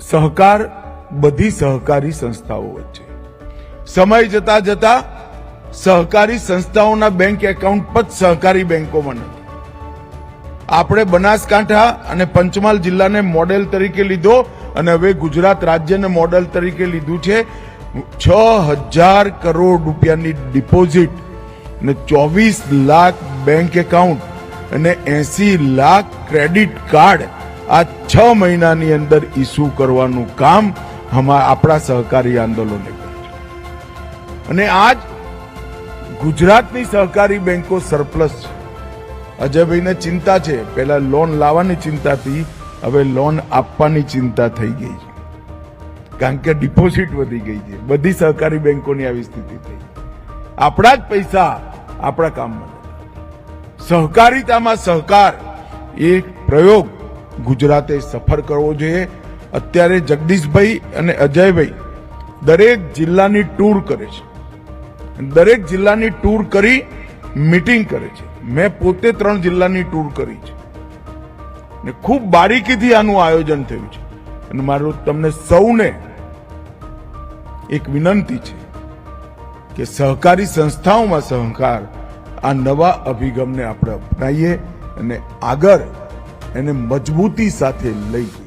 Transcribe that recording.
સહકાર, બધી સહકારી સંસ્થાઓ વચ્ચે. સમય જતા જતા સહકારી સંસ્થાઓના બેંક એકાઉન્ટ પણ સહકારી બેંકોમાં નથી. આપણે બનાસકાંઠા અને પંચમહાલ જિલ્લાને મોડેલ તરીકે લીધો અને હવે ગુજરાત રાજ્યને મોડેલ તરીકે લીધું છે. છ હજાર કરોડ રૂપિયાની ડિપોઝિટ અને ચોવીસ લાખ બેંક એકાઉન્ટ અને એસી લાખ ક્રેડિટ કાર્ડ આ છ મહિનાની અંદર ઇસ્યુ કરવાનું કામ આપણા સહકારી આંદોલને અને આજ ગુજરાતની સહકારી બેંકો સરપ્લસ છે. અજયભાઈને ચિંતા છે. પહેલા લોન લાવવાની ચિંતા હતી, હવે લોન આપવાની ચિંતા થઈ ગઈ છે. કારણ કે ડિપોઝિટ વધી ગઈ છે. બધી સહકારી બેંકોની આવી સ્થિતિ થઈ આપણા જ પૈસા આપણા કામમાં. સહકારિતામાં સહકાર એ પ્રયોગ ગુજરાતે સફર કરવો જોઈએ. અત્યારે જગદીશભાઈ અને અજયભાઈ દરેક જિલ્લાની ટૂર કરે છે. દરેક જિલ્લાની ટૂર કરી મીટિંગ કરે છે. મેં પોતે ત્રણ જિલ્લાની ટૂર કરી છે. ને ખૂબ બારીકીથી આનું આયોજન થયું છે. અને મારું તમને સૌને એક વિનંતી છે કે સહકારી સંસ્થાઓમાં સહકાર આ નવા અભિગમને આપણે અપનાવીએ અને આગળ એને મજબૂતી સાથે લઈ